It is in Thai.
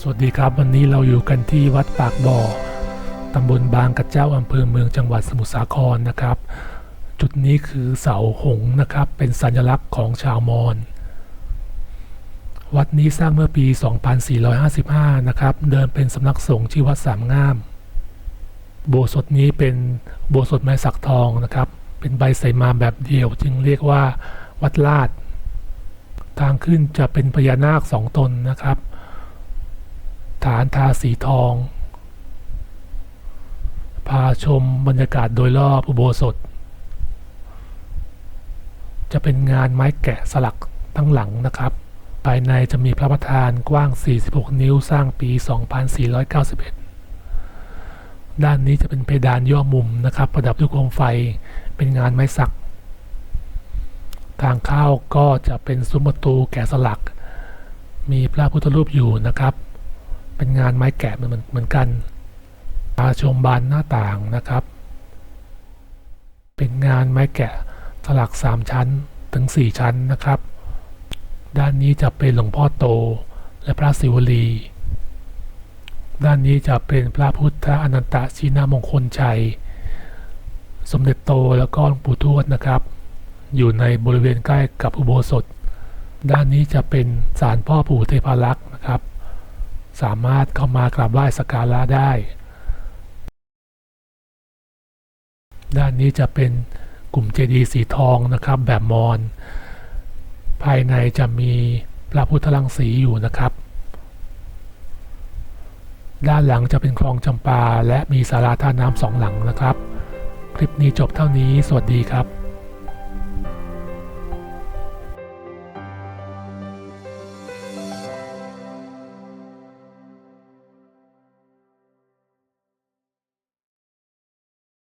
สวัสดีครับวันนี้เราอยู่กันที่วัดปากบ่อตำบลบางกระเจ้าอำเภอเมืองจังหวัดสมุทรสาครนะครับ จุดนี้คือเสาหงนะครับ เป็นสัญลักษณ์ของชาวมอญวัดนี้สร้างเมื่อปี 2455 นะครับ เดิมเป็นสำนักสงฆ์ที่วัดสามงาม โบสถ์นี้เป็นโบสถ์ไม้สักทองนะครับ เป็นใบใสมาแบบเดียว จึงเรียกว่าวัดลาด ทางขึ้นจะเป็นพญานาคสองตนนะครับ ฐานทาสีทอง พาชมบรรยากาศโดยรอบอุโบสถ จะเป็นงานไม้แกะสลักทั้งหลังนะครับ ภายในจะมีพระประธานกว้าง 46 นิ้วสร้างปี 2491 ด้านนี้จะเป็นเพดานย่อมุมนะครับ ประดับด้วยโคมไฟเป็นงานไม้สัก ทางเข้าก็จะเป็นซุ้มประตูแกะสลักมีพระพุทธรูปอยู่นะครับ เป็นงานไม้แกะเหมือนเหมือนกันพาชมบานหน้าต่างนะครับ เป็นงานไม้แกะสลัก 3 ชั้นถึง 4 ชั้นนะครับ ด้านนี้จะเป็นหลวงพ่อโตและพระศิวลี ด้านนี้จะเป็นพระพุทธอนันตชินามงคลชัย สมเด็จโตแล้วก็หลวงปู่ทวดนะครับ อยู่ในบริเวณใกล้กับอุโบสถ ด้านนี้จะเป็นศาลพ่อปู่เทพารักษ์ สามารถเข้ามากราบไหว้สักการะได้ ด้านนี้จะเป็นกลุ่มเจดีย์สีทองนะครับแบบมอญภายในจะมีพระพุทธลังสีอยู่นะครับ ด้านหลังจะเป็นคลองจำปาและมีศาลาท่าน้ำสองหลังนะครับ คลิปนี้จบเท่านี้ สวัสดีครับ